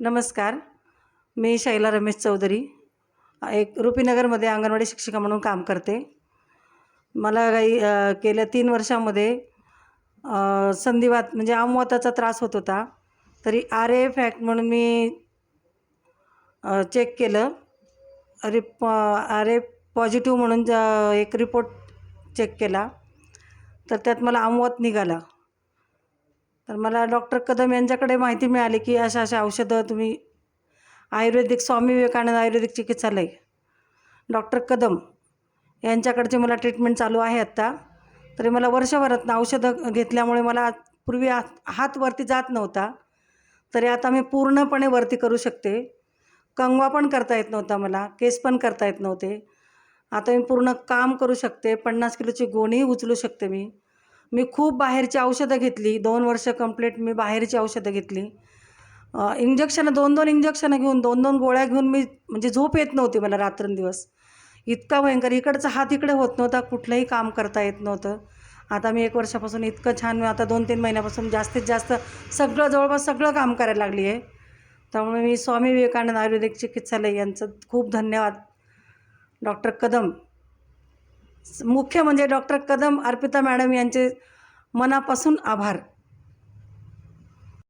नमस्कार. मी शैला रमेश चौधरी एक रुपीनगरमध्ये अंगणवाडी शिक्षिका म्हणून काम करते. मला काही गेल्या तीन वर्षामध्ये संधिवात म्हणजे आमवाताचा त्रास होत होता. तरी आर ए फॅक्ट म्हणून मी चेक केलं. अरे प आर ए पॉझिटिव्ह म्हणून ज- एक रिपोर्ट चेक केला. तर त्यात मला आमवात निघाला. तर मला डॉक्टर कदम यांच्याकडे माहिती मिळाली की अशा अशा औषधं तुम्ही आयुर्वेदिक स्वामी विवेकानंद आयुर्वेदिक चिकित्सालय डॉक्टर कदम यांच्याकडचे मला ट्रीटमेंट चालू आहे आत्ता. तरी मला वर्षभरात औषधं घेतल्यामुळे मला पूर्वी हात हात वरती जात नव्हता. तरी आता मी पूर्णपणे वरती करू शकते. कंगवा पण करता येत नव्हता मला केस पण करता येत नव्हते. आता मी पूर्ण काम करू शकते पन्नास किलोची गोणी उचलू शकते मी. मी खूप बाहेरची औषधं घेतली. दोन वर्ष कंप्लीट मी बाहेरची औषधं घेतली. इंजेक्शनं दोन दोन इंजेक्शनं घेऊन दोन दोन गोळ्या घेऊन मी म्हणजे झोप येत नव्हती मला रात्रंदिवस. इतका भयंकर इकडचा हात इकडे होत नव्हता कुठलंही काम करता येत नव्हतं. आता मी एक वर्षापासून इतकं छान आता दोन तीन महिन्यापासून जास्तीत जास्त सगळं जवळपास सगळं काम करायला लागली आहे. त्यामुळे मी स्वामी विवेकानंद आयुर्वेदिक चिकित्सालय यांचं खूप धन्यवाद. डॉक्टर कदम मुख्य म्हणजे डॉक्टर कदम अर्पिता मॅडम यांचे मनापासून आभार.